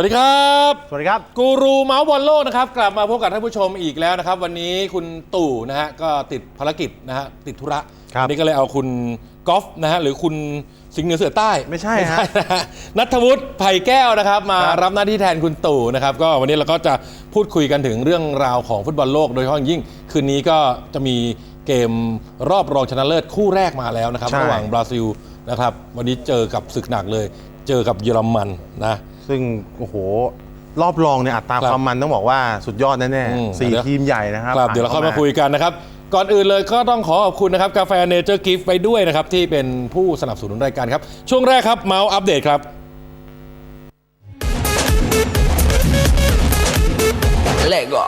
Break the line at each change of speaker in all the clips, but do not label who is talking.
วัสดีครับ
สวัสดีครับ
กูรูเมาส์บอลโลกนะครับ กลับมาพบกับท่านผู้ชมอีกแล้วนะครับ วันนี้คุณตู่นะฮะก็ติดภารกิจนะฮะติดธุระ
ครับ
วันนี้ก็เลยเอาคุณกอล์ฟนะฮะหรือคุณสิงห์เหนือเสือใต้
ไม่ใช่ฮะ
นะฮะนัทวุฒิไผ่แก้วนะครับ มา
ครับ
รับหน้าที่แทนคุณตู่นะครับ ก็วันนี้เราก็จะพูดคุยกันถึงเรื่องราวของฟุตบอลโลกโดยเฉพาะอย่างยิ่ง คืนนี้ก็จะมีเกมรอบรองชนะเลิศคู่แรกมาแล้วนะครับ
ใช่
ระหว่างบราซิลนะครับ วันนี้เจอกับศึกหนักเลย เจอกับเยอรมันนะ
ซึ่งโอ้โหรอบรองเนี่ยอัตรา
ครับ
ความมันต้องบอกว่าสุดยอดแน่
อืม
ๆสี่
เดี๋ยว
ทีมใหญ่นะครับ
ครับเดี๋ยวเราเข้ามาคุยกันนะครับ ก่อนอื่นเลยก็ต้องขอขอบคุณนะครับกาแฟเนเจอร์กิฟต์ไปด้วยนะครับ ที่เป็นผู้สนับสนุนรายการครับ ช่วงแรกครับเมาส์อัปเดตครับ
Lego.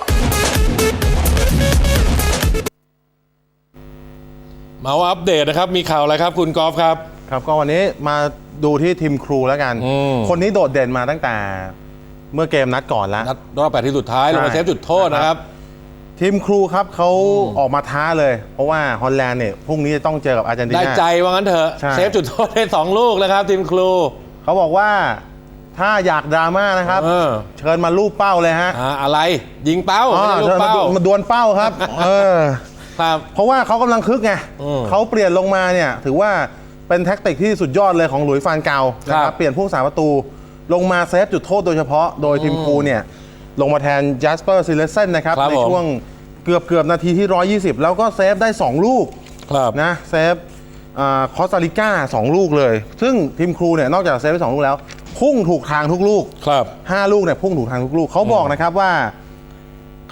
เมาส์อัปเดตนะครับ มีข่าวอะไรครับคุณกอล์ฟครับ
ครับก็วันนี้มาดูที่ทีมครูแล้วกัน
อืม
คนนี้โดดเด่นมาตั้งแต่เมื่อเกมนัดก่อนแล้ว
นัดรอบแปดที่สุดท้าย
ใช่
ลงมาเซฟจุดโทษนะครับ
ทีมครูครับเขาออกมาท้าเลย เพราะว่าฮอลแลนด์เนี่ยพรุ่งนี้จะต้องเจอกับอาร์เจนติ
ได้
นา
ใจว่างั้นเถอะ
ใช่
เซฟจุดโทษได้สองลูกแล้วครับทีมครู
เขาบอกว่าถ้าอยากดราม่านะครับ
เออ
เชิญมาลูบเป้าเลยฮะ
อ่าอะไรยิงเป้า
อ๋อ
ไม่ใช่ลู
เชิ
ก
ญมา
เป้า
ดวมาดวลเป้าครับ เออ
ครับ
เพราะว่าเขากำลังคึกไง
อืม
เขาเปลี่ยนลงมาเนี่ย ถือว่า เป็นแท็กติกที่สุดยอดเลยของหลุยส์ฟานเกานะค
ครั
รับบ เปลี่ยนผู้สาประตู ลงมาเซฟจุดโทษโดยเฉพาะโดยทีมครูเนี่ยลงมาแทนจัสเปอร์ซิเลเซนนะครับ
ครับ
ใน
ผม
ช่วงเกือบเกือบนาทีที่ 120 แล้วก็เซฟได้ 2 ลูก
ครับ
นะเซฟคอสตาริกา2ลูกเลย ซึ่งทีมครูเนี่ยนอกจากเซฟไป2ลูกแล้ว พุ่งถูกทางทุกลูก
ครับ
5ลูกเนี่ยพุ่งถูกทางทุกลูกเขาบอกนะครับว่า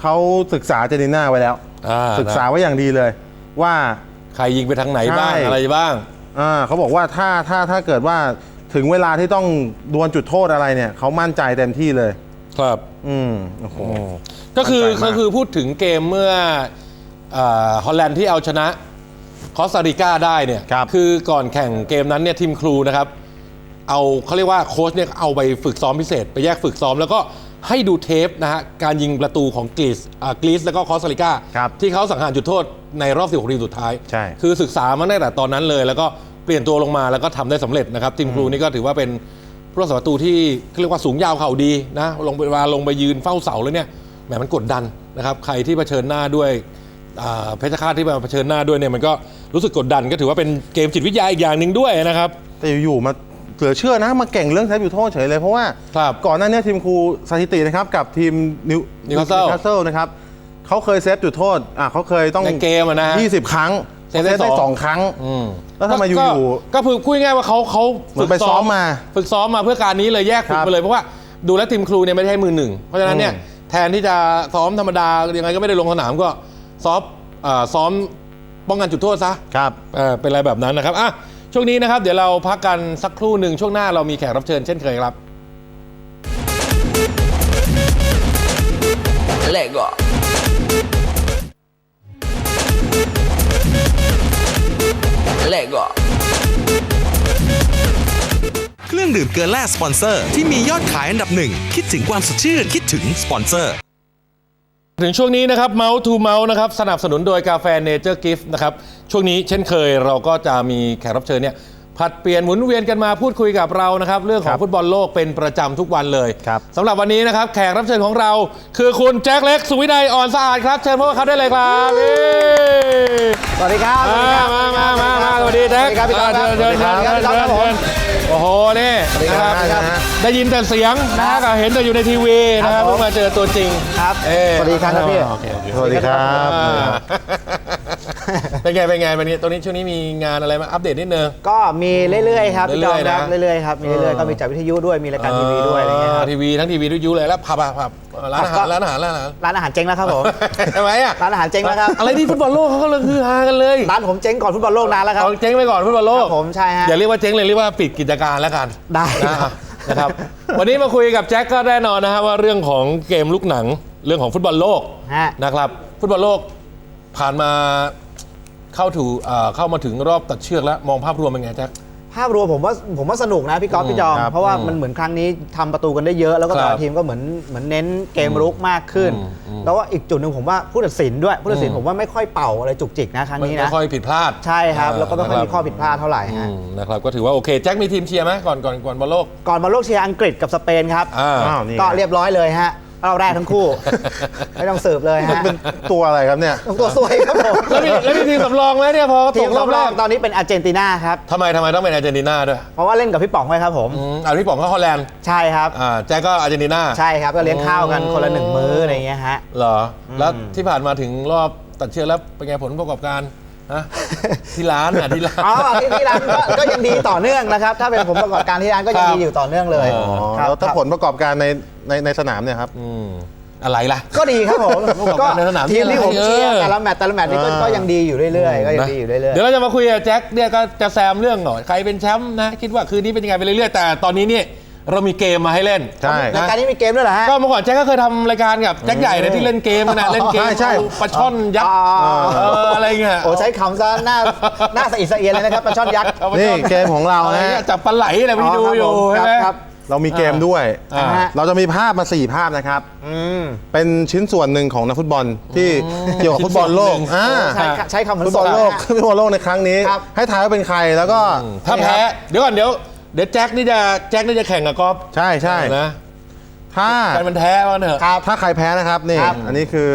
เขาศึกษาเจนีน่าไว้แล้ว
อ่า
ศึกษาไว้อย่างดีเลย ว่า
ใครยิงไปทางไหนบ้าง
ใช่
อะไรบ้าง
อ่าเขาบอกว่าถ้าถ้าถ้าเกิดว่าถึงเวลาที่ต้องดวลจุดโทษอะไรเนี่ยเขามั่นใจเต็มที่เลย
ครับ
อืมโอ้โห
ก็คือ
มั่นใจมาก
ก็คือพูดถึงเกมเมื่ออาฮอลแลนด์ที่เอาชนะคอสตาริกาได้เนี่ย
ครับ
อก่อนแข่งเกมนั้นเนี่ยทีมครูนะครับ เอาเขาเรียกว่าโค้ชเนี่ยเอาไปฝึกซ้อมพิเศษ ไปแยกฝึกซ้อมแล้วก็ให้ดูเทปนะฮะการยิงประตูของกรีซอ่ากรีซแล้วก็คอสตาริกา
ครับ
ที่เขาสังหารจุดโทษในรอบ 16 ทีมสุดท้าย
ใช่
คือศึกษามาตั้งแต่ตอนนั้นเลย แล้วก็ เปลี่ยนตัวลงมาแล้วก็ทำได้สำเร็จนะครับทีมครูนี่ก็ถือว่าเป็นผู้รักษาประตูที่เรียกว่าสูงยาวเข่าดีนะลงไปเวลาลงไปยืนเฝ้าเสาแล้วเนี่ยแหมมันกดดันนะครับใครที่เผชิญหน้าด้วยอ่าเพชรฆาตที่มาเผชิญหน้าด้วยเนี่ยมันก็รู้สึกกดดันก็ถือว่าเป็นเกมจิตวิทยาอีกอย่างหนึ่งด้วยนะครับ
แต่อยู่ๆมาเหลือเชื่อนะมาเก่งเรื่องเซฟจุดโทษเฉยเลยเพราะว่า
ครับ
ก่อนหน้านี้ทีมครูสถิตินะครับกับทีมนิว
Newcastle
คาสเซิลนะครับเขาเคยเซฟจุดโทษอะเขาเคยต้อง
ในเกมอะนะฮะ
20 ครั้ง
เซฟได้
ได้
สอง
สองครั้ง
อืม
แล้วทำไมอยู่
ก็
อยู่
ก็คือพูดง่ายๆว่าเขาเขา
เหมือนไปซ้อมมา
ฝึกซ้อมมาเพื่อการนี้เลยแยกฝึก
ครับ
ไปเลยเพราะว่าดูแล้วทีมครูเนี่ยไม่ได้ให้มือหนึ่งเพราะฉะนั้นเนี่ย
อืม
แทนที่จะซ้อมธรรมดายังไงก็ไม่ได้ลงสนามก็ซ้อมเอ่อซ้อมป้องกันจุดโทษซะ
ครับ
เอ่อเป็นอะไรแบบนั้นนะครับอะช่วงนี้นะครับ เดี๋ยวเราพักกันสักครู่หนึ่งช่วงหน้าเรามีแขกรับเชิญเช่นเคยครับ
Lego. Lego.
เครื่องดื่มเกลือแร่สปอนเซอร์ที่มียอดขายอันดับหนึ่ง คิดถึงความสดชื่น คิดถึงสปอนเซอร์
ถึงช่วงนี้นะครับ Mouse to Mouse นะครับ สนับสนุนโดยกาแฟ Nature Gift นะครับ ช่วงนี้เช่นเคยเราก็จะมีแขกรับเชิญเนี่ย ผลัดเปลี่ยนหมุนเวียนกันมาพูดคุยกับเรานะครับ เรื่องของ
ครับ
ฟุตบอลโลกเป็นประจำทุกวันเลย
ครับ
สำหรับวันนี้นะครับ แขกรับเชิญของเรา คือคุณแจ็คเล็ก สุวินัยอ่อนสะอาดครับ เชิญพบกับเขาได้เลยครับเย้
สวัสดีครับ
มามามามามาสวัสดีแจ็ค
สวัสดีครับพี่ต๊อบ
อ่าเชิญเชิญ
สวัสดี
เชิ
ครับ
ญ
พี่ต๊อบครับผม
เชิญโอ้โหนี่นะครับ
สวัสดีครับ
ได้ยินแต่เสียงนะฮะก็เห็นแต่อยู่ในทีวีนะครับ
ครับผม
เพิ่งมาเจอตัวจริง
ครับ
เอ้ย
สวัสดีครับพี่
โอเคโอเค
สวัสดีครับ
อ่า เป็นไงเป็นไงวันนี้ตรงนี้ช่วงนี้มีงานอะไรมาอัปเดตนิดนึง
ก็มีเรื่อยๆครับพี่จอม
เรื่อยๆ
ค
นะ
รับเรื่อยๆครับมีเรื่อยๆก็มีจากวิทยุด้วยมีรายการทีวีด้วยอะไรเงี้ยครับ
ทีวีทั้งทีวีทุกยุเลยแล้วผับอะผับร้านอาหารร้านอาหารร้านอาหาร
ร้านอาหารเจ๊งแล้วครับผม
ทำไมอะ
ร้านอาหารเจ๊งแล้วครับ
อะไรที่ฟุตบอลโลกเขาก็เลยคือฮากันเลย
ร้านผมเจ๊งก่อนฟุตบอลโลกนานแล้วครับ
เอาเจ๊งไปก่อนฟุตบอลโล
ค
ก
รับผมใช่ฮะ
อย่าเรียกว่าเจ๊งเลยเรียกว่าปิดกิจการแล้วกัน
ได้
นะครับนะครับ วันนี้มาคุยกับแจ็คก็แน่นอนนะฮะว่าเรื่องของเกมลูกหนังเรื่องของฟุตบอลโลก
ฮะ
นะครับ ฟุตบอลโลกผ่านมา เข้าถูเอ่อเข้ามาถึงรอบตัดเชือกแล้ว มองภาพรวมเป็นไงแจ็ค
ภภาพรวมผมว่าผมว่าสนุกนะพี่ก๊อฟพี่จอม
ครับ
เพราะว่ามันเหมือนครั้งนี้ทำประตูกันได้เยอะ แล้วก็แต่
ครั
ละ
บ
ทีมก็เหมือนเหมือนเน้นเกมรุกมากขึ้น
อืมอืม
แล้วว่าอีกจุดหนึ่งผมว่าผู้ตัดสินด้วยผู้ตัดสิน
อืม
ผมว่าไม่ค่อยเป่าอะไรจุกจิกนะครั้ง
ไม่
นี้
ไม่
นะ
ค่อยผิดพลาด
ใช่ครับแล้วก็ไม่ค่อย
นะ
มีข้อผิดพลาดเท่าไหร่
อื
ฮะ
มนะครับก็ถือว่าโอเคแจ็คมีทีมเชียร์ไหมก่อนก่อนก่อนบอลโลก
ก่อนมาโลกเชียร์อังกฤษกับสเปนครับ
อ่า
อ้าวนี่
ก็เรียบร้อยเลยฮะ เราแรกทั้งคู่ ไม่ต้องสืบเลยฮะ
เป็นตัวอะไรครับเนี่ย
ตัวสวยครับผม
แล้วมีแล้วมีทีมสำรองไหมเนี่ยพอต
ทีม
กรอบ
สำร
แร
อง
ก
ตอนนี้เป็นอาร์เจนตินาครับ
ทำไมทำไมต้องเป็นอาร์เจนตินาด้วย
เพราะว่าเล่นกับพี่ป๋องไว้ครับผม
อืมอ่าพี่ป๋องก็ฮอลแลนด์
ใช่ครับ
อ่าแจ็คก็อาร์เจนตินา
ใช่ครับก็เลี้ยงข้าวกันคนละหนึ่งมื้ออะไรอย่างเงี้ยฮะ
เหรอ แล้วที่ผ่านมาถึงรอบตัดเชือกแล้วเป็นไงผลประกอบการ ฮะที่ร้านอะที่ร้าน
อ๋อที่ที่ร้านก็ก็ยังดีต่อเนื่องนะครับ ถ้าเป็นผมประกอบการที่ร้านก็ยัง
ครับ
ดีอยู่ต่อเนื่องเลย
อ๋อ
ครับ
แล้วถ้าผลประกอบการในในในสนามเนี่ยครับ
อืมอะไรล่ะ
ก็ดีครับผม
ประกอบการในสนาม
ทีมที่ผม
เออ
เชียร์แต่ละแมตช์แต่ละแมตช์นี่ก็
เออ
ก็ยังดีอยู่เรื่อยๆก็ยัง
นะ
ดีอยู่เรื่อย
เดี๋ยวเราจะมาคุยกับแจ็คเนี่ยก็จะแซมเรื่องหน่อยใครเป็นแชมป์นะ คิดว่าคืนนี้เป็นยังไงไปเรื่อยๆแต่ตอนนี้เนี่ย เรามีเกมมาให้เล่น
ใช่
ๆรายการนี้มีเกมด้วยเหรอฮะ
ก็เมื่อก่อนแจ็คก็เคยทำรายการกับแจ็คใหญ่นะที่เล่นเกมนะเล่นเกม
ใช่ใช่
เอาปลาช่อนยักษ์
อ๋อ
เอออะไรเงี้ย
โอ้ใช้คำซะหน้าหน้าสะอิดสะเอียนเลยนะครับปลาช่อนยักษ์
อาปลา
นี่
ช่อ
เกมของเรา
อะไร
นะ
เงี้ยจับปลาไหลอะไรไปดูอยู่
ค
ใช่
รับ
ไหม
ครับ
เรามีเกมด้วย
อ่า
ฮะ
เราจะมีภาพมา 4 ภาพนะครับ
อืม
เป็นชิ้นส่วนหนึ่งของนักฟุตบอลที่เกี่ยวกับฟุตบอลโลก
ชิ้นส่วนหนึ่ง
อ่า
ใช้ใช้คำเหมือน
ฟุตบอลโลก
สดนะฮะ
ฟุตบอลโลกในครั้งนี้
ครับ
ให้ทายว่าเป็นใครแล้วก็
ถ้าแพ้ เดี๋ยวก่อนเดี๋ยว เดี๋ยวแจ็คนี่จะแจ็คนี่จะแข่งกับกอล์ฟ
ใช่ใช่
นะ
ถ้า
การมันแท้ว่าเถอะ
ครับ
ถ้าใครแพ้นะครับนี่
ครับ
อันนี้คือ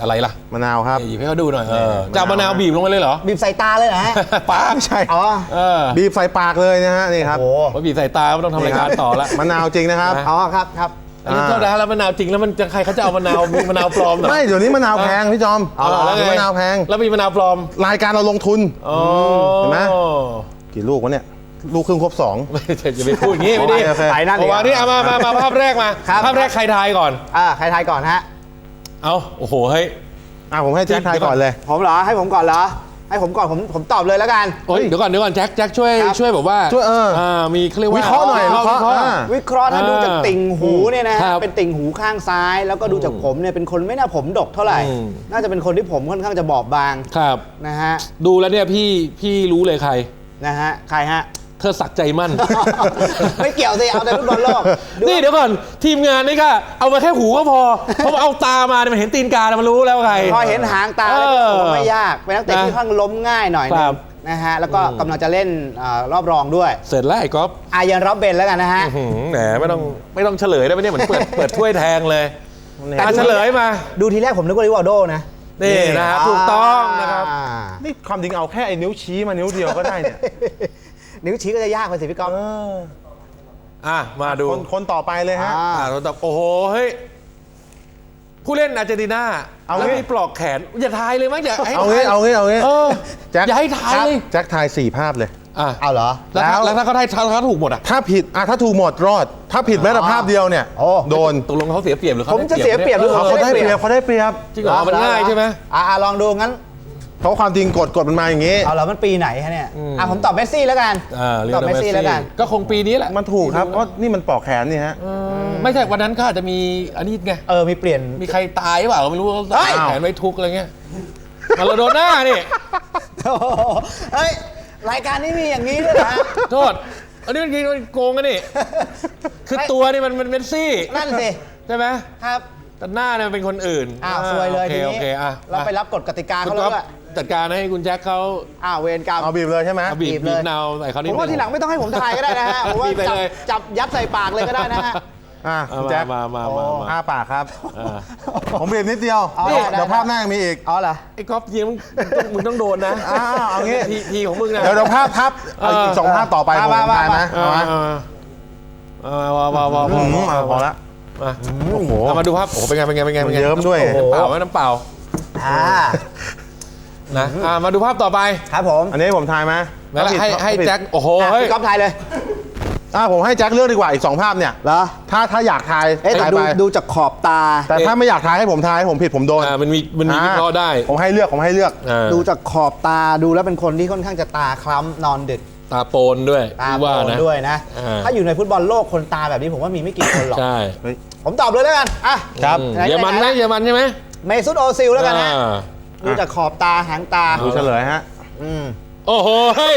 อะไรล่ะ
มะนาวครับ
หยิบให้เขาดูหน่อยเออจะเอามะนาวบีบลงไปเลยเหรอ
บีบใส่ตาเลยนะฮะ
ป้า
ไม่ใช่
อ๋อ
เออ
บีบใส่ปากเลยนะฮะนี่ครับ
โอ้
พอบีบใส่ตาไม่ต้องทำรายการต่อละ
มะนาวจริงนะครับ
นะ
อ๋อครับครับ
อันนี้
อ่า
โทษนะแล้วมะนาวจริงแล้วมันจะใครเขาจะเอามะนาวมีมะนาวปลอมเหรอ
ไม่เดี๋ยวนี้มะนาวแพงพี่จอม
เอาเหรอแล้วไง
มะนาวแพง
แล้วมีมะนาวปลอม
รายการเราลงทุน
อ๋อ
เห็นไหมกี่ลูกวะเนี่ย ลูกครึ่งครบสอง
ไม่ใช่จะไปพูดอย่างนี้ไม่ดี
โอเค
ไปนั่น
เอาวางนี่เอามามามาภาพแรกมา
ครับ
ภาพแรกใครทายก่อน
อ่าใครทายก่อนฮะ
เอาโอ้โหเฮ้ย
อะผมให้แจ็คทายก่อนเลย
ผมเหรอ ให้ผมก่อนเหรอ ให้ผมก่อน ผมผมตอบเลยแล้วกัน
เฮ้ยเดี๋ยวก่อนเดี๋ยวก่อนแจ็คแจ็คช่วย
ครับ
ช่วยแบบว่า
ช่วยเออ
มีเขาเรียกว่า
วิเคราะห์หน่อย
วิ
วิเคราะห์
เคราะห์
อ่า
วิเคราะห์ถ้า
อ่า
ดูจากติ่งหูเนี่ยนะฮะ
ครับ
เป็นติ่งหูข้างซ้าย แล้วก็ดูจากผมเนี่ยเป็นคนไม่น่าผมดกเท่าไหร่
อืม
น่าจะเป็นคนที่ผมค่อนข้างจะบอบบาง
ครับ
นะฮะ
ดูแล้วเนี่ยพี่พี่รู้เลยใคร
นะฮะ ใครฮะ
เธอสักใจมั่น
ไม่เกี่ยวสิเอาแต่ฟุตบอลโลกดู
นี่เดี๋ยวก่อนทีมงานนี่ก็เอามาแค่หูก็พอ เพราะว่าเอาตามาเนี่ยมันเห็นตีนกาเนี่ยมันรู้แล้วว่าใคร
พอเห็นหางตาแล้วก็ผมว่าไม่ยากเป็นนักเตะ
นะ
ที่ค่อนข้างล้มง่ายหน่อยหนึ
ครั
ง
บ
นะฮะแล้วก็กำลังจะเล่นอ่ารอบรองด้วย
เสร็จแล้วไอ้ก๊อฟ
อายันรับเบนแล้วกันนะฮะ
อื้อหือแหมไม่ต้องไม่ต้องเฉลยได้ไหมเนี่ยเหมือนเปิด เปิดถ้วยแทงเลย
แต่
อะ
ดู
เฉลยมา
ดูทีแรกผมนึกว่าริวาโดนะ
นี่นะครับถูกต้องนะครับ
อ่า
นี่ความจริงเอาแค่ไอ้นิ้วชี้มานิ้วเดียวก็ได้เนี่ย
นิ้วชี้ก็จะยากไปสิพี่ก๊อฟ
เออ
อะ มาดู
คนคนต่อไปเลยฮะ
อ่า
อะเราตอบโอ้โห เฮ้ย ผู้เล่นอาร์เจนตินา
เอา
แล้ว
งี้
มีปลอกแขน อย่าทายเลยมั้งอย่าให้
เอางี้
ทย
เอางี้ เอางี้
เออ
แจ็ค
อย่าให้ทายเลย
แจ็คทายสี่ภาพเลย
อะ
เอาเหรอ
แล้วถ้า
แล้ว
แล้วถ้าเขาได้ถ้าเขาถูกหมดอะ
ถ้าผิดอะถ้าถูกหมดรอด ถ้าผิดแม้แต่ภาพเดียวเนี่ย
โอ้
โดน
ตกลงเขาเสียเปรียบหรือเขา
ผมจะเสียเปรียบหรือ
ออ
เขาได้เปรียบเขาได้เปรียบ
จริงเหรอมันง่ายใช่ไหม
อ่าลองดูงั้น
เพราะความจริงกฎกฎมันมาอย่างนี้
เอาเหรอมันปีไหนฮะเนี่ย
อืม
อะผมตอบเมสซี่แล้วกัน
อ่าเรีย
ตอบเมสซี่ แล้วกัน
ก็คงปีนี้แหละ
มันถูกครับเพราะนี่มันปอกแขนนี่ฮะ
เออไม่ใช่วันนั้นเขาอาจจะมีอันนี้ไง
เออมีเปลี่ยน
มีใครตายหรือเปล่าไม่รู้เขา
เฮ้ย
แขนไว้ทุกข์อะไรเงี้ยมาราโดน่านี่
โอ้โหเฮ้ยรายการนี้มีอย่างนี้ด้วยนะ
โทษ อันนี้มันกินมันโกงกันนี่ คือตัวนี่มันมันเมสซี่
นั่นสิ
ใช่ไหม
ครับ
แต่หน้าเนี่ยมันเป็นคนอื่น
อ้าวซวยเลย
โอเค
ที
โอ
นี้
เคอะ
เราไปรับกฎกติกา
คุณ
เขาแล้
ก๊อ
ว
ฟ
ด้วย
จัดการให้คุณแจ็คเขา
อ้าวเวรกรรม
เอาบีบเลยใช่ไหม
เอาบีบ
บีบ
บี
เล
บ
ย
นาวใส่เขานิด
ผมว่าทีหลังไม่ต้องให้ผมทายก็ได้นะฮะผมว่า
บีบไป
จับ
เลย
จับยัดใส่ปากเลยก็ได้นะฮะ
อะ
เอา
คุณ
มา
แจ็ค
มามามามา
อ้าปากครับ
อ่า
ผมบีบนิดเดียว
เอา
เดี๋ยว
ได้ได้
เดี๋ยวภาพหน้ายังมีอีก
อ๋อเหรอ
ไอ้ก๊อฟยิงมึงต้องมึงต้องโดนนะ
อ้าวเอางี้
ทีทีของมึงนะ
เดี๋ยวเดี๋ยวภาพทับเอาอีกสองภาพต่อไปผม
มามา
ทายนะ
เอ
เอา
อ
ไหม
เออเออพอพอพอพ
อื
อ
มเอาพอละ
มา
โอ้โห
เอามาดูภาพโอ้โหเป็นไงเป็นไงเป็นไงเป็นไง
มันเยิ้มด้วย
น้ำเปล่าไหมน้ำเปล่า
อ่า
นะอ่ามาดูภาพต่อไป
ครับผม
อันนี้ผมทายไหม
แล้ว
ถ้าผิด
ให้ให้
ถ้าผิด
แจ็คโอ้โห
อะ
เฮ้ย
พี่ก๊อฟทายเลย
อะผมให้แจ็คเลือกดีกว่าอีกสองภาพเนี่ย
เหรอ
ถ้าถ้าอยากทาย
เอ๊ะแต่
ทาย
ดู
ไป
ดูจากขอบตา
แต่ถ้าไม่อยากทายให้ผมทายให้ผมผิดผมโดน
อ่ามันมีมันมีวิเคราะห์ได้
ผมให้เลือกผมให้เลือก
อ่า
ดูจากขอบตาดูแล้วเป็นคนที่ค่อนข้างจะตาคล้ำนอนดึก
ตาโปนด้วย
ตา
พี่
โป
ว่านนะ
ด้วยนะ
อ่า
ถ้าอยู่ในฟุตบอลโลกคนตาแบบนี้ผมว่ามีไม่กี่คนหรอก
ใช่
ผมตอบเลยแล้วกันอะ
ครับ
อืม
ไหนๆ
เยอรมันไหม
ไหนๆ
เยอรมันใช่ไหม
เมซุตโอซิลแล้วกันนะ
อ่า
ดูจากขอบตาหางตา
ดูเฉลยฮะ
อืม
โโอ้โหเฮ้ย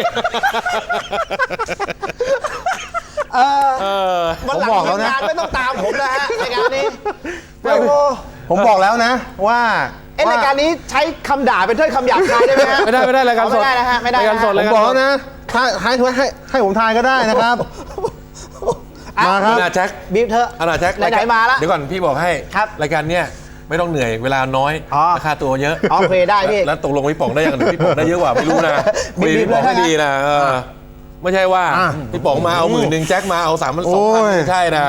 เออ
เออ
วันหลัง
ผมบอกแล้วนะ
ทำงานไม่ต้องตามผมนะฮะรายการนี้
ไม่
โอ้โห
ผมบอกแล้วนะ ว่า
เอ้รายการนี้ใช้คำด่าเป็นถ้อยคำหยาบคายได้ไหมฮะ
ไม่ได้ไม่ได้รายการสด
ไม่ได้นะฮะไม่ได้
รายการสด
นะ
ผ
ฮะ
มบอกแล้วนะถ้าให้ให้ให้ผมทายก็ได้นะครับมาครับ
อาณาแจ็ค
บีบเถอะ
อาณาแจ็ค
ไหนๆมาละ
เดี๋ยวก่อนพี่บอกให้
ครับ
รายการเนี้ย ไม่ต้องเหนื่อยเวลาน้อย
อ๋อ
ราคาตัวเยอะ
โอเคได้พี่
แล้วตกลงพี่ป๋องได้ยังหรือพี่ป๋องได้เยอะกว่าไม่รู้นะคุย
บิ๊บๆ
พี่ป๋อง
เลย
ให้
นะ
ดีนะเออไม่ใช่ว่า
อะ
พี่ป๋องมาเอาหมื่นหนึ่งแจ็คมาเอาสามพันสอง
โอ้
พัน
ย
ไม่ใช่นะ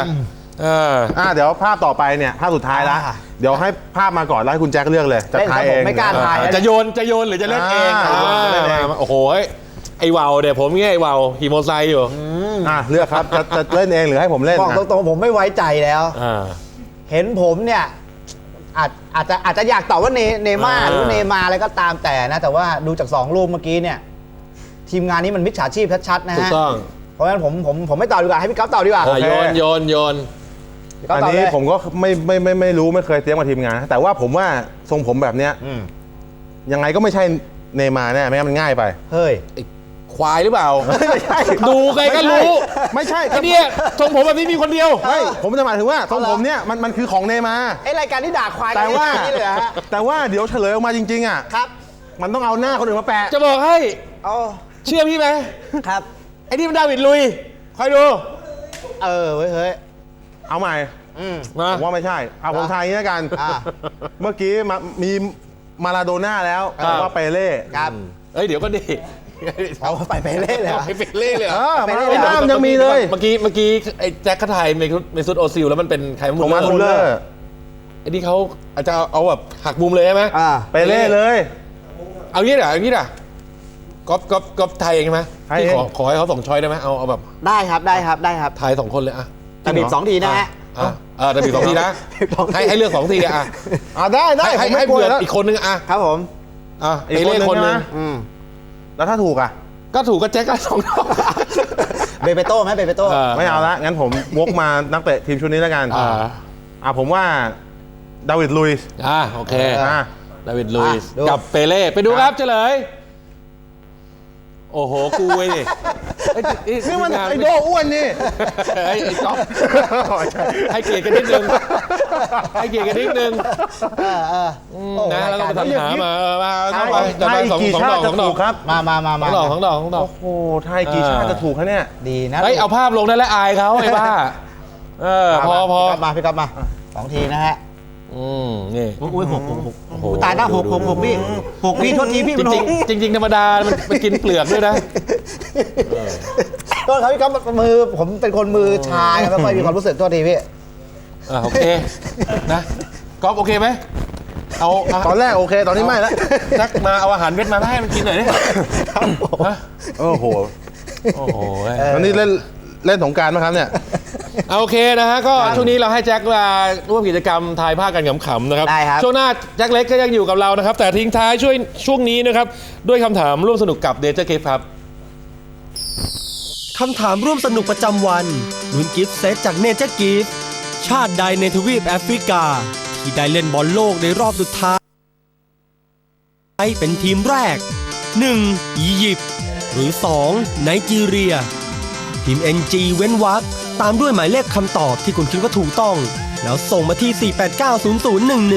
เออ
อ่าเดี๋ยวภาพต่อไปเนี่ยภาพสุดท้ายละ
อ่า
เดี๋ยวให้ภาพมาก่อนแล้วให้คุณแจ็คเลือกเลยจะ
เล่น
ทาย
ครับ
เอ
ผม
ง
ไม่กล้าทาย
จะโยนจะโยนหรือจะเล่นเอง
อ่า
อ่า
เล่นเอง
มาโอ้โหไอ้วาวเดี๋ยวผมเนี่ยไอ้วาวขี่มอเตอร์ไซค์อยู่
อะเลือกครับจะจะเล่นเองหรือให้ผมเล่น
บอก
อะ
ตรงๆผมไม่ไว้ใจแล้ว
อ่า
เห็นผมเนี่ย อาจอาจจะอาจจะอยากตอบว่าเนเนม่า
อ่า
หรือว่าเนมาอะไรก็ตามแต่นะ แต่ว่าดูจากสองรูปเมื่อกี้เนี่ย ทีมงานนี้มันมิจฉาชีพชัดๆนะ
ถูก
ฮะ
ต้อง
เพราะฉะนั้นผมผมผมไม่ตอบดีกว่าให้พี่ก๊อฟตอบดีกว่า
อะโยนโยนโยน
พี่ก๊อฟ
อัน
ตอบ
นี้
เลย
ผมก็ไม่ไม่ไม่ไม่รู้ไม่เคยเตรียมกับทีมงานแต่ว่าผมว่าทรงผมแบบเนี้ย
อืม
ยังไงก็ไม่ใช่เนย์มาร์แน่ไม่งั้นมันง่ายไป
เฮ้ย
ควายหรือเปล่า
ไม่ใช่
ดูใครก็รู้
ไม่ใช่
ไอ้เนี่ยทรงผมแบบนี้มีคนเดียว
ไม่ผมจะหมายถึงว่าทรงผมเนี่ยมันมันคือของเนย์มาร์
ไอรายการที่ด่าควาย
แต่ว่า
นี่เลยเหรอฮะ
แต่ว่าเดี๋ยวเฉลยออกมาจริงๆอะ
ครับ
มันต้องเอาหน้าคนอื่นมาแปะ
จะบอกให้
อ๋อ
เชื่อพี่ไหม
ครับ
ไอ้นี่มันดาวิดลุย คอยดู
เออเว้ยเฮ้ย
เอาใหม่
อืม
มา
ผมว่าไม่ใช่ เอาผมทายอย่างนี้แล้วกัน
อ่า
เมื่อกี้มามีมาลาโดน่าแล้ว
ครับ
ว่าเปเล่
ครับ
เอ้ยเดี๋ยวก็ดิ
เอาไปไปเล่นเลยเหรอ
ไปเล่เลยเหร
เอ
อ
อ
ไป
มา
เล่
ลาโดน่ามันยังมีเลย
เมื่อกี้เมื่อกี้ไอ้แจ็คเขาถ่ายเมซุเมซุตโอซิลแล้วมันเป็นใคร
โทมัส
มุ
มุ
ล
ล
เล
เล
อ
อ
ร์
ร์
ไอ้นี่เขาอาจจะเอาเอาแบบหักมุมเลยใช่ไหม
อ่า
เปเล่เลย
เอางี้เหรอเอางี้เหรอก๊อปก๊อปก๊อปไทยเองใช่ไหม
ไทย
พี่
เอง
ขอขอให้เขาส่งช้อยได้ไหมเอาเอาแบบ
ได้ครับได้ครับได้ครับ
ไทยสองคนเลยอะ
แต่บีบสองทีนะฮะ
อะเออแต่บีบสองทีนะ
บีบสองที
ให้ให้เลือกสองทีอะ
อ่าได้ได้
ให้
ผม
ให้
ไม่
ให้
กลัว
เบื่อ
แล้ว
อีกคนนึงอะ
ครับผม
อะ
อีก
ไอ้เล่
คน
คน
นึ
นึ
ง
ง
นะ
อืม
แล้วถ้าถูกอะ
ก็ถูกก็แจ็คก็สองดอก
เบเปโต้ไหมเบเปโต้
เออ
ไม่เอาละงั้นผมวกมานักเตะทีมชุดนี้แล้วกัน
อ่า
อ่าผมว่าดาวิดลุยส์
อ่าโอเค
อ่า
ดาวิดลุยส์
ดู
กับเปเล่ไปดูครับเฉลย โอ้โหกูเว้ยดิเอ้ยเอ้ย
นี่มัน
ทีงา
ไอโดอ้วนนี่
ไอ้ไอ้จ๊อบให้เกียรติกันนิดนึง ให้เกียรติกันนิดนึง
เออเอออโอ้
นะแล้วก็ไป
ราย
ทำหามาเออมา
ไท
เข้ายไปจะไปสอง
กี่
สอง
ชา
ดอ
ติ
ก
จะ
สองด
ถู
อก
กครับ
มามามา
ส
มา
องดอกสองดอกสองดอก
โอ้โหไทยกี่ชาติจะถูกคะเนี่ย
ดีนะ
เฮ้ยเอาภาพลงได้แล้วอายเขาไอ้บ้า เออพอพอ
พี่ก๊ฟมาพี่ก๊อฟมาสองทีนะฮะ
อืมนี่
อุ้ยหกหกหก
โอ้โห
ตายหน้าหกหกหกพี่หกพี่โทษทีพี่
จ
มันห
ริง
ก
ๆจริง ๆ ธรรมดามันมันกินเปลือกด้วยนะ
โทษครับพี่ก๊อฟมือผมเป็นคนมือชาครับไม่ค่อยมีความรู้สึกโทษทีพี่
อ่าโอเคนะก๊อฟโอเคไหมเอาเอา
ตอนแรกโอเค ตอนนี้ไม่แล้ว
จักมาเอาอาหารเม็ดมาให้มันกินหน่อยดิฮะ
โอ้โห
โอ้โห
แล้วนี่เล่นเล่นสงกรารไหมครับเนี่ย
เอาโอเคนะฮะก็ช่วงนี้เราให้แจ็คมาร่วมกิจกรรมทายภาคกันขำๆนะครับ
ได้ครับ
ช่วงหน้าแจ็คเล็กก็ยังอยู่กับเรานะครับ แต่ทิ้งท้ายช่วยช่วงนี้นะครับ ด้วยคำถามร่วมสนุกกับเดจเกฟครับ
คำถามร่วมสนุกประจำวันลุ้นกิฟต์เซตจากเนเจอร์กิฟต์ ชาติใดในทวีปแอฟริกา ที่ได้เล่นบอลโลกในรอบสุดท้าย เป็นทีมแรก 1. อียิปต์หรือ 2. ไนจีเรีย ทีม NG เว้นวรรคตามด้วยหมายเลขคำตอบที่คุณคิดว่าถูกต้อง แล้วส่งมาที่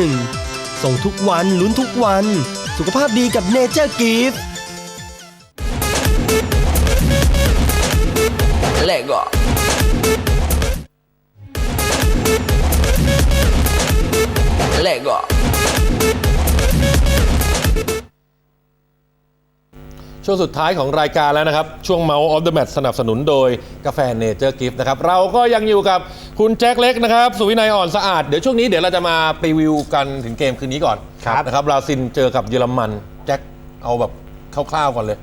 4890011 ส่งทุกวันลุ้นทุกวัน สุขภาพดีกับเนเจอร์กิฟต์
ช่วงสุดท้ายของรายการแล้วนะครับ ช่วง Mouse of the Match สนับสนุนโดยกาแฟเนเจอร์กิฟต์นะครับ เราก็ยังอยู่กับคุณแจ็คเล็กนะครับ สุวินัยอ่อนสะอาด เดี๋ยวช่วงนี้เดี๋ยวเราจะมาไปวิวกันถึงเกมคืนนี้ก่อน
ครับ
นะครับบราซิลเจอกับเยอรมัน แจ็คเอาแบบคร่าวๆก่อนเลย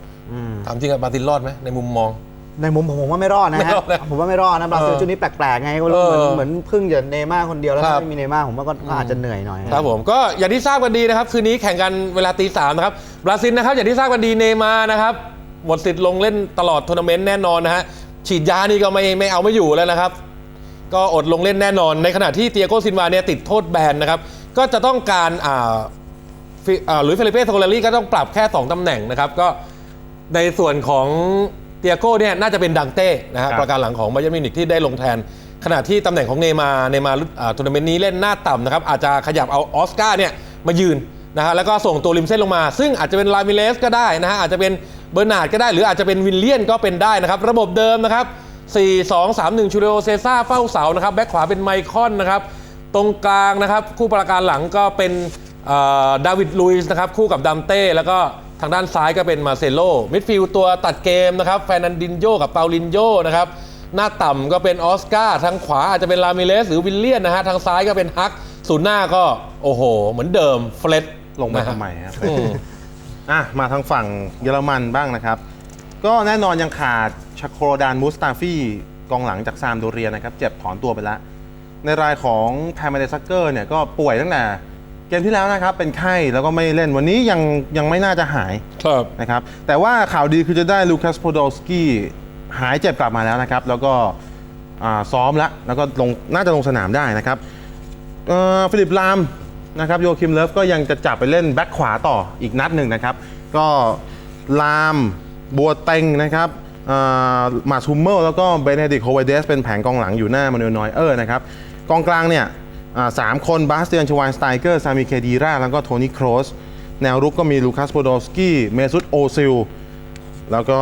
ถามจริงกับบราซิลรอดไหมในมุมมอง
ในมุมผมผมว่าไม่รอดนะ
ไม่
ฮะ
รอดนะ
ผมว่าไม่รอดนะบราซิล
เออ
ชุดนี้แปลกๆไงก็ไม่รู้เหมือน
เออ
เหมือนพึ่งจะเนย์ม่าร์คนเดียวแล้ว
ครับ
ถ้าไม่มีเนย์ม่าร์ผมว่าก็ก็อาจจะเหนื่อยหน่อย
ครับผมก็อย่างที่ทราบกันดีนะครับ คืนนี้แข่งกันเวลาตีสามนะครับบราซิลนะครับ อย่างที่ทราบกันดีเนย์มาร์นะครับหมดสิทธิ์ลงเล่นตลอดทัวร์นาเมนต์แน่นอนนะฮะฉีดยานี่ก็ไม่ไม่เอาไม่อยู่แล้วนะครับ ก็อดลงเล่นแน่นอน ในขณะที่เตียโกซินวาเนี่ยติดโทษแบนนะครับ ก็จะต้องการอ่าฟิอ่าหลุยส์เฟลิเป้โซเลรี่ก็ต้องปรับแค่ 2ตำแหน่งนะครับ ก็ในส่วนของ เตียโก้เนี่ยน่าจะเป็นดังเต้นะฮะ
ครับ
ประการหลังของบาเยิร์นมิวนิกที่ได้ลงแทน ขณะที่ตำแหน่งของเนย์มาร์เนย์มาร์อ่าทัวร์นาเมนต์นี้เล่นหน้าต่ำนะครับอาจจะขยับเอาออสการ์เนี่ยมายืนนะฮะแล้วก็ส่งตัวริมเส้นลงมา ซึ่งอาจจะเป็นลามิเลสก็ได้นะฮะอาจจะเป็นเบอร์นาร์ดก็ได้ หรืออาจจะเป็นวิลเลียนก็เป็นได้นะครับระบบเดิมนะครับ4 2 3 1ชูเรโอเซซ่าเฝ้าเสานะครับแบ็คขวาเป็นไมคอนนะครับ ตรงกลางนะครับ คู่ประการหลังก็เป็นเอ่อดาวิดลุยส์นะครับ คู่กับดัมเต้ แล้วก็ทางด้านซ้ายก็เป็นมาเซโลมิดฟิลด์ตัวตัดเกมนะครับแฟนันดินโยกับเปาลินโยนะครับหน้าต่ำก็เป็นออสการ์ทางขวาอาจจะเป็นลามิเลสหรือวิลเลียนนะฮะทางซ้ายก็เป็นฮักศูนย์หน้าก็โอ้โห เหมือนเดิมเฟลต
ลงมาทำไมครับอะมาทางฝั่งเยอรมันบ้างนะครับ ก็แน่นอนยังขาดชาโครดานมูสตาฟี่กองหลังจากซามโดเรียนะครับ เจ็บถอนตัวไปแล้ว ในรายของแพมเมเดซักเกอร์เนี่ยก็ป่วยตั้งแต่ เกมที่แล้วนะครับเป็นไข้แล้วก็ไม่เล่นวันนี้ยังยังไม่น่าจะหาย
ครับ
นะครับ แต่ว่าข่าวดีคือจะได้ลูคัสโพโดสกี้หายเจ็บกลับมาแล้วนะครับ แล้วก็อ่าซ้อมแล้วแล้วก็ลงน่าจะลงสนามได้นะครับเอ่อฟิลิปลามนะครับโยคิมเลิฟก็ยังจะจับไปเล่นแบ็คขวาต่ออีกนัดหนึ่งนะครับ ก็ลามบัวเต็งนะครับอ่ามาทูมเมลแล้วก็เบเนดิกโฮเวเดสเป็นแผงกองหลังอยู่หน้ามานูนอยเออร์นะครับกองกลางเนี่ยอ่า สามคนบาสเตียนชวานสไตเกอร์ซามิเคดีราแล้วก็โทนี่โครสแนวรุกก็มีลูคัสโพโดสกี้เมซุตโอซิลแล้วก็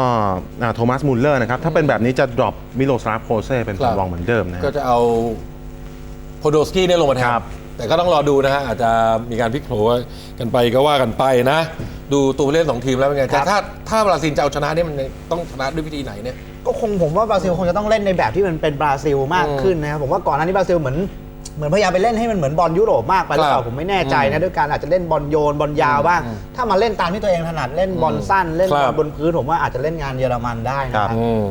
อ่าโทมัสมุลเลอร์นะครับ ถ้าเป็นแบบนี้จะดรอปมิโลสลาฟโคเซ่เป็น
ครับ
สำรองเหมือนเดิมนะ
ก็จะเอาโพโดสกี้เนี่ยลงมาแทน
ครับ
แต่ก็ต้องรอดูนะฮะ อาจจะมีการพลิกโผกันไปก็ว่ากันไปนะ ดูตัวผู้เล่นสองทีมแล้วเป็นไง แต่ถ้าถ้าบราซิลจะเอาชนะเนี่ยมันต้องชนะด้วยวิธีไหนเนี่ย
ก็คงผมว่าบราซิลคงจะต้องเล่นในแบบที่มันเป็นบราซิลมากขึ้นนะครับผมว่าก่อนหน้านี้บราซิลเหมือน เหมือนพยายามไปเล่นให้มันเหมือนบอลยุโรปมากไปหรือเป
ครั
ล่า
บ
ผมไม่แน่ใจนะด้วยการอาจจะเล่นบอลโยนบอลยาวบ้าง ถ้ามาเล่นตามที่ตัวเองถนัดเล่นบอลสั้นเล่น
ครับ
บอลบนพื้นผมว่าอาจจะเล่นงานเยอรมันได้นะครับ
อืม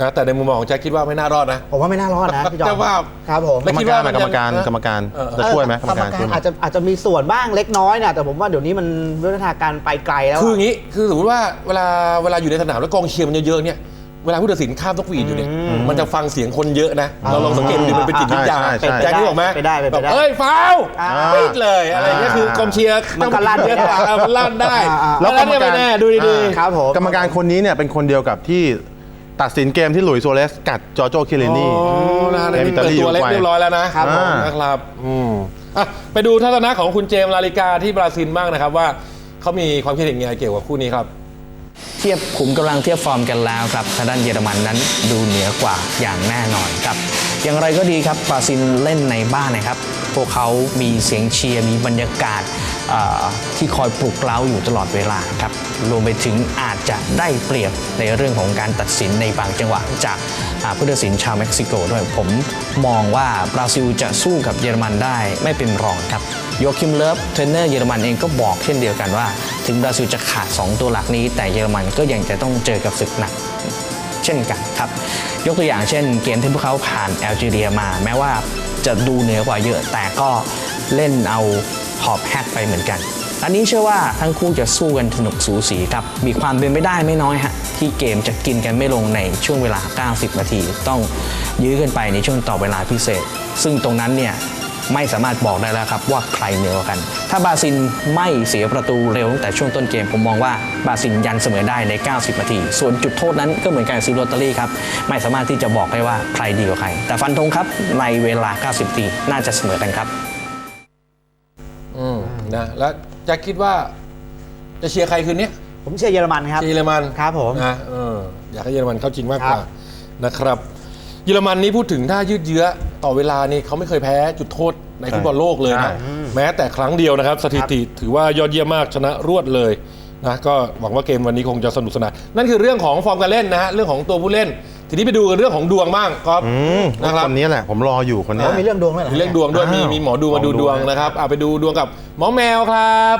นะแต่ในมุมมองของแจ็คคิดว่าไม่น่ารอดนะ
ผมว่าไม่น่ารอดนะพี่จอม
เจ้าว่า
ครับผม
แล้
กร
ว
รม
คิด
การ
ว่ามัน
นะกรรมการ
ยัง
กรรมการ
เออ
จะช่วยไหมกรรม
กรรม
การ
กา
ช่วย
ร
ไหม
อาจจะอาจจะมีส่วนบ้างเล็กน้อยนะแต่ผมว่าเดี๋ยวนี้มันวิวัฒนาการไปไกลแล้ว
คืออ
อะ
ย่างนี้คือสมมติว่าเวลาเวลาอยู่ในสนามแล้วกองเชียร์มันเยอะๆเนี่ย เวลาผู้ตัดสินข้ามนกหวีดอยู่เนี่ย มันจะฟังเสียงคนเยอะนะ เราลองสังเกตดูดิมันเป็นจิตวิทยา
ใช่ใช่ใช่
แจ็คนี่บอกไหม
ไปได้ไปได้
แบบเอ้ยฟาวล์
อ่า
ปิดเลยอะไรอย่างเงี้ยคือกองเชียร์
มันก็ลั่น
เยอะกว่าเออมันลั่นได้
อ่าอ่า
แล้วแล้วเนี่ยไม่แน่ดูดี
อ่า
ครับผม
กรรมการคนนี้เนี่ยเป็นคนเดียวกับที่ตัดสินเกมที่หลุยส์โซเลสกัดจอร์โจคิ
ๆ
เลนี่
อ๋อนะ
ใน
ใน
อิ
ที่
ตา
เปิด
ลี
ตัวเล็ก
อยู่ไกล
เรียบร้อยแล้วนะครับ
ผม
นะครับอืมอะไปดูทัศนะของคุณเจมส์ลาลิกาที่บราซิลบ้างนะครับว่าเขามีความคิดเห็นยังไงเกี่ยวกับคู่นี้ครับ
เทียบขุมกำลังเทียบฟอร์มกันแล้วครับทางด้านเยอรมันนั้นดูเหนือกว่าอย่างแน่นอนครับ อย่างไรก็ดีครับบราซิลเล่นในบ้านนะครับ พวกเขามีเสียงเชียร์มีบรรยากาศ ที่คอยปลุกเร้าอยู่ตลอดเวลาครับรวมไปถึงอาจจะได้เปรียบในเรื่องของการตัดสินในบางจังหวะจากผู้ตัดสินชาวเม็กซิโกด้วยผมมองว่าบราซิลจะสู้กับเยอรมันได้ไม่เป็นรองครับโยคิมเลิฟเทรนเนอร์เยอรมันเองก็บอกเช่นเดียวกันว่า ถึงบราซิลจะขาด 2 ตัวหลักนี้ แต่เยอรมันก็ยังจะต้องเจอกับศึกหนักเช่นกันครับ ยกตัวอย่างเช่น เกมที่พวกเขาผ่านแอลจีเรียมา แม้ว่าจะดูเหนือกว่าเยอะแต่ก็เล่นเอา หอบแฮกไปเหมือนกันอันนี้เชื่อว่าทั้งคู่จะสู้กันสนุกสูสีครับ มีความเป็นไปได้ไม่น้อยฮะที่เกมจะกินกันไม่ลงในช่วงเวลา 90 นาที ต้องยื้อกันไปในช่วงต่อเวลาพิเศษ ซึ่งตรงนั้นเนี่ยไม่สามารถบอกได้แล้วครับว่าใครเหนือกว่ากัน ถ้าบาซิลไม่เสียประตูเร็วตั้งแต่ช่วงต้นเกม ผมมองว่าบาซิลยันเสมอได้ใน 90 นาที ส่วนจุดโทษนั้นก็เหมือนการซื้อลอตเตอรี่ครับ ไม่สามารถที่จะบอกได้ว่าใครดีกว่าใคร แต่ฟันธงครับในเวลา 90 นาทีน่าจะเสมอกันครับ
นะแล้วแจ็คคิดว่า จะเชียร์ใครคืนนี้
ผมเชียร์เยอรมันครับ
เชียร์เยอรมัน
ครับผม
นะเอออยากให้เยอรมันเข้าจริงมากก
ครั
ว่า
บ
นะครับ เยอรมันนี้พูดถึงถ้ายืดเยื้อต่อเวลานี่เขาไม่เคยแพ้จุดโทษในฟุตบอลโลกเลย
ใช่
นะแม้แต่ครั้งเดียวนะครับ สถิติถือว่ายอดเยี่ยมมากชนะรวดเลยนะก็หวังว่าเกมวันนี้คงจะสนุกสนานนั่นคือเรื่องของฟอร์มการเล่นนะฮะเรื่องของตัวผู้เล่น ทีนี้ไปดูกันเรื่องของดวงบ้างครับ
อืม
นะครับ
คนนี้แหละผมรออยู่คน
เพ
เนี้ย
ราะมีเรื่องดวงด้วยเหรอ
มีเรื่องดวงด้วยมี
อ้าว
มีหมอดูมาดู
ลองดู
ดวง
นะ
นะครับเอาไปดูดวงกับหมอแมวครับ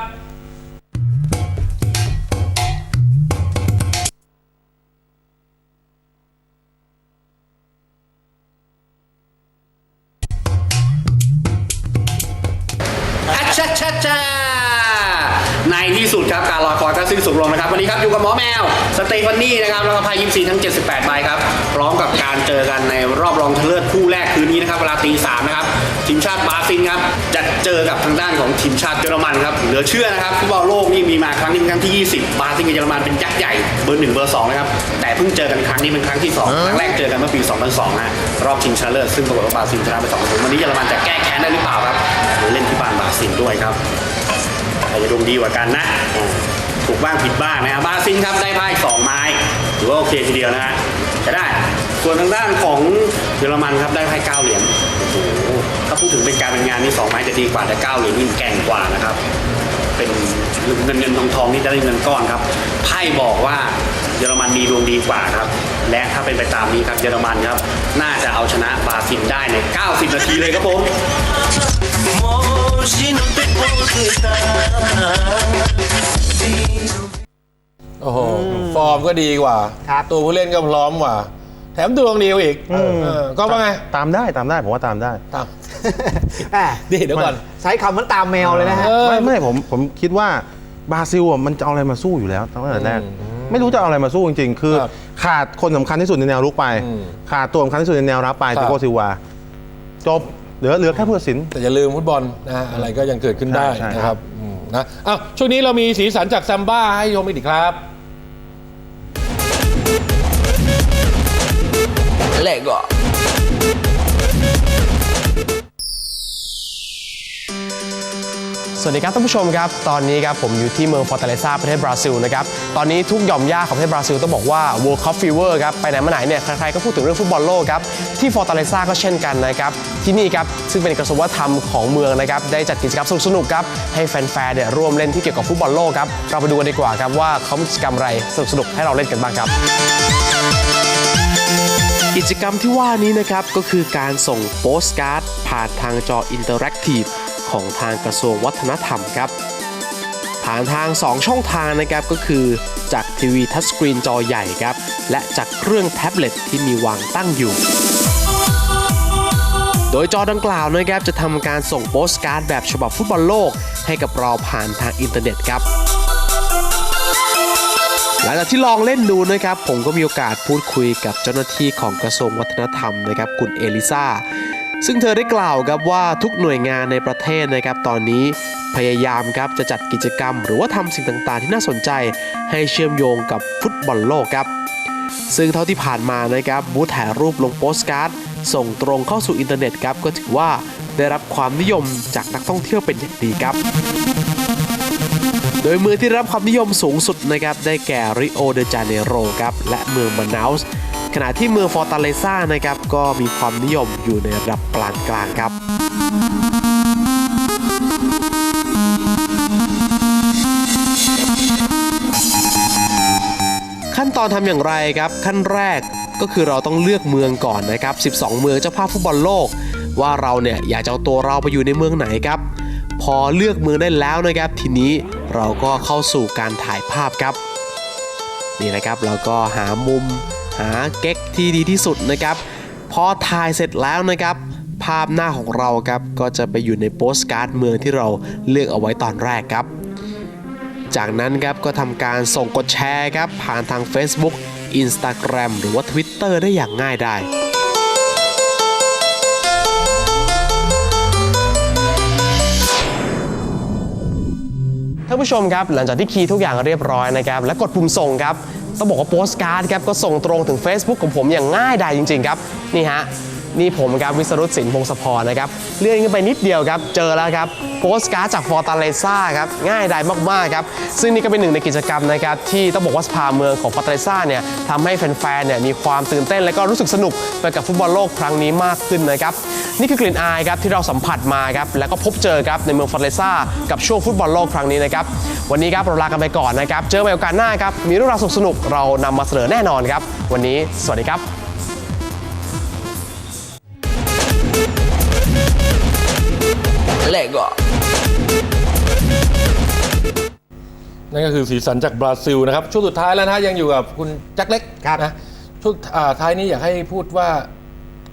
ที่ 20บราซิลกับเยอรมันเป็นยักษ์ใหญ่เบอร์หนึ่งเบอร์สองนะครับ แต่เพิ่งเจอกันครั้งนี้เป็นครั้งที่สองครั้งแรกเจอกันเมื่อปี 2002นะรอบชิงชนะเลิศซึ่งปรากฏว่าบราซิลชนะไป2-0วันนี้เยอรมันจะแก้แค้นได้หรือเปล่าครับหรือเล่นที่บ้านบราซิลด้วยครับใครจะดวงดีกว่ากันนะอ่าถูกบ้างผิดบ้างนะครับบาซินครับได้ไพ่สองไม้ถือว่าโอเคทีเดียวนะฮะจะได้ส่วนทางด้านของเยอรมันครับได้ไพ่เก้าเหรียญโอ้โหถ้าพูดถึงเป็นการเป็นงานนี่สองไม้จะดีกว่าแต่เก้าเหรียญนี่แกร่งกว่านะครับ เป็นเงินเงินทองทองนี่จะได้เงินก้อนครับไพ่บอกว่าเยอรมันมีดวงดีกว่าครับ และถ้าเป็นไปตามนี้ครับเยอรมันครับ น่าจะเอาชนะบราซิลได้ใน 90 นาทีเลยครับผม
Hoje não tem como estar.
โอ้โห ฟอร์มก็ดีกว่า
ครับ
ตัวผู้เล่นก็พร้อมกว่า แถมดวงดีกว่าอีกเออก็ว่าไง
ตามได้ตามได้ผมว่าตามได้
ตาม
แหม่
ดีเดี๋ยวก่อน
ใช้คำเหมันตามแมวเลยนะฮะ
เออ
ไม่ไม่ผมผมคิดว่าบราซิลอะมันจะเอาอะไรมาสู้อยู่แล้วตั้งแต่แรกไม่รู้จะเอาอะไรมาสู้จริงๆ คือ
ครับ
ขาดคนสำคัญที่สุดในแนวรุกไป
อืม
ขาดตัวสำคัญที่สุดในแนวรับไป
ครับ
ติโกซิลวาจบเหลือเหลือแค่ผู้ตัดสิน
แต่อย่าลืมฟุตบอลนะฮะอะไรก็ยังเกิดขึ้นได้
ใช่ใช่
นะครับอืมนะอ้าวช่วงนี้เรามีสีสันจากซัมบ้าให้ชมอีกครับ
Lego สวัสดีครับท่านผู้ชมครับ ตอนนี้ครับผมอยู่ที่เมืองฟอร์ตาเลซาประเทศบราซิลนะครับตอนนี้ทุกหย่อมย่าของประเทศบราซิลต้องบอกว่า World Cup Fever ครับไปไหนมาไหนเนี่ยใครๆก็พูดถึงเรื่องฟุตบอลโลกครับที่ฟอร์ตาเลซาก็เช่นกันนะครับที่นี่ครับซึ่งเป็นกระทรวงวัฒนธรรมของเมืองนะครับได้จัดกิจกรรมสนุกๆครับให้แฟนๆเนี่ยร่วมเล่นที่เกี่ยวกับฟุตบอลโลกครับเราไปดูกันดีกว่าครับว่าเขามีกิจกรรมอะไรสนุกๆให้เราเล่นกันบ้างครับ
กิจกรรมที่ว่านี้นะครับก็คือการส่งโปสการ์ด ผ่านทางจออินเตอร์แอคทีฟของทางกระทรวงวัฒนธรรมครับ ผ่านทาง 2 ช่องทางนะครับก็คือจากทีวีทัชสกรีนจอใหญ่ครับ และจากเครื่องแท็บเล็ตที่มีวางตั้งอยู่ โดยจอดังกล่าวนะครับจะทำการส่งโปสการ์ดแบบฉบับฟุตบอลโลก ให้กับเราผ่านทางอินเทอร์เน็ตครับ หลังจากที่ลองเล่นดูนะครับผมก็มีโอกาสพูดคุยกับเจ้าหน้าที่ของกระทรวงวัฒนธรรมนะครับคุณเอลิซาซึ่งเธอได้กล่าวครับว่าทุกหน่วยงานในประเทศนะครับตอนนี้พยายามครับจะจัดกิจกรรม หรือว่าทำสิ่งต่างๆ ที่น่าสนใจให้เชื่อมโยงกับฟุตบอลโลกครับ ซึ่งเท่าที่ผ่านมานะครับบูธถ่ายรูปลงโปสการ์ด ส่งตรงเข้าสู่อินเทอร์เน็ตครับก็ถือว่าได้รับความนิยมจากนักท่องเที่ยวเป็นอย่างดีครับ โดยเมืองที่รับความนิยมสูงสุดนะครับได้แก่ริโอเดจาเนโรครับและเมืองมานาส์ขณะที่เมืองฟอร์ตาเลซ่านะครับก็มีความนิยมอยู่ในระดับปานกลางครับขั้นตอนทำอย่างไรครับ ขั้นแรกก็คือเราต้องเลือกเมืองก่อนนะครับ 12 เมืองเจ้าภาพฟุตบอลโลก ว่าเราเนี่ยอยากจะเอาตัวเราไปอยู่ในเมืองไหนครับ พอเลือกเมืองได้แล้วนะครับ ทีนี้ เราก็เข้าสู่การถ่ายภาพครับนี่นะครับเราก็หามุมหาเก๊กที่ดีที่สุดนะครับพอถ่ายเสร็จแล้วนะครับภาพหน้าของเราครับก็จะไปอยู่ในโปสการ์ดเมืองที่เราเลือกเอาไว้ตอนแรกครับ จากนั้นครับก็ทำการส่งกดแชร์ครับผ่านทาง Facebook Instagram หรือว่า Twitter ได้อย่างง่ายได้
ผู้ชมครับ หลังจากที่คีย์ทุกอย่างเรียบร้อยนะครับ และกดปุ่มส่งครับ ต้องบอกว่าโปสการ์ดครับ ก็ส่งตรงถึง Facebook ของผมอย่างง่ายดายจริง ๆ ครับ นี่ฮะ นี่ผมครับวิสรุตสินพงศพรนะครับเลื่อนขึ้นไปนิดเดียวครับ เจอแล้วครับโปสการ์ดจากฟอร์ตาเลซ่าครับง่ายดายมากๆครับซึ่งนี่ก็เป็นหนึ่งในกิจกรรมนะครับที่ต้องบอกว่าสภาเมืองของฟอร์ตาเลซ่าเนี่ยทำให้แฟนๆเนี่ยมีความตื่นเต้นและก็รู้สึกสนุกไปกับฟุตบอลโลกครั้งนี้มากขึ้นนะครับนี่คือกลิ่นอายครับที่เราสัมผัสมาครับแล้วก็พบเจอครับในเมืองฟอร์ตาเรซ่ากับช่วงฟุตบอลโลกครั้งนี้นะครับวันนี้ครับเราลากันไปก่อนนะครับเจอกันใหม่โอกาสหน้าครับมีเรื่องราวสนุกๆเรานำมาเสนอแน่นอนครับวันนี้สวัสดีครับ
นั่นก็คือสีสันจากบราซิลนะครับช่วงสุดท้ายแล้วนะฮะยังอยู่กับคุณแจ็คเล็ก
ครับ
นะช่วงอ่าท้ายนี้อยากให้พูดว่า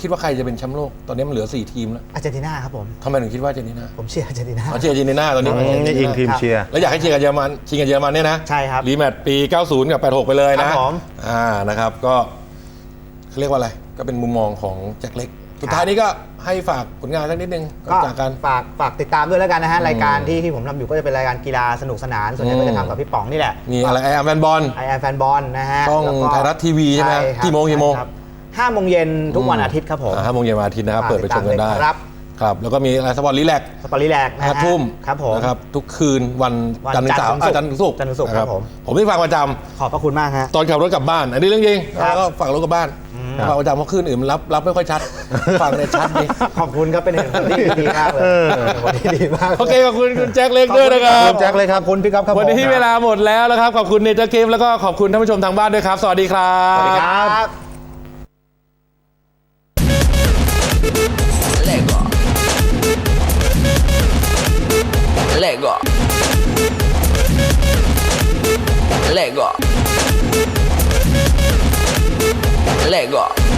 คิดว่าใครจะเป็นแชมป์โลก ตอนนี้มันเหลือ 4 ทีมแล้ว
อาร์เจนตินาครับผม
ทำไมถึงคิดว่าอาร์เจนตินา
ผมเชียร์อาร์เจนตินา
อ๋อเชียร์อาร์เจนตินาตอนนี้
อืมนี่อิงทีมเชียร์
แล้วอยากให้เชียร์กับเยอรมันชิงกับเยอรมันเนี่ยนะ
ใช่ครับ
รีแมตช์ปี 90 กับ 86 ไปเลย
ครั
นะ
บผม
อ่านะครับก็เขาเรียกว่าอะไรก็เป็นมุมมองของแจ็คเล็ก สุดท้ายนี้ก็ให้ฝากผลงานสักนิดนึง
ก็
จากการ
ฝากฝากติดตามด้วยแล้วกันนะฮะ รายการที่ที่ผมทำอยู่ก็จะเป็นรายการกีฬาสนุกสนาน ส่วนใหญ่ก็จะทำกับพี่ป๋องนี่แหละ
มีอะไรไอแอมแฟนบอล
ไอแอแฟนบอลนะฮะ
ช่อง
แล้วก็
ไทยรัฐทีวีใช่ไหม
ครับ
กี่โมงกี่โมง
ใช่ครับห้าโมงเย็นทุกวันอาทิตย์ครับผม
ห้าโมงเย็นวันอาทิตย์นะครับเปิดไปชมกันได้
ครับ
ครับแล้วก็มีอะไรสปอร์ตรีแลก
สปอร์ตลีแลกนะ
ห้า
ฮะ
ทุ่ม
ครับผม
นะครับทุกคืนวัน
วัน
จันทร์ถึงเสาร์
จั
อะ
นทร์ถึงศุกร์
จันทร์ถึงศุกร์
จันทร์ถึงศุกร์ครับผม
ผมที่ฟังประจ
ขอบพระคุณมากฮะำ
ตอนขับรถกลับบ้าน อันนี้เรื่องจริง
ครับ
แล้วก็ฝากรถกลับบ้าน เอาดำเพราอคลื่นอื่นรับรับไม่ค่อยชัด ฟังในชัดดี
ขอบคุณครับเป็นเหตุผลที่ดีมากเลยที่ดีมาก
โอเคขอบคุณคุณแจ็คเล็กด้วยนะครับ
ขอบคุณแจ็คเลยครับคุณพี่ครับครับ
วันนี้เวลาหมดแล้วนะครับ ขอบคุณเนเจอร์เกมแล้วก็ขอบคุณท่านผู้ชมทางบ้านด้วยครับ สวัสดีครับ
ครับ Lego. Lego. Lego. legal。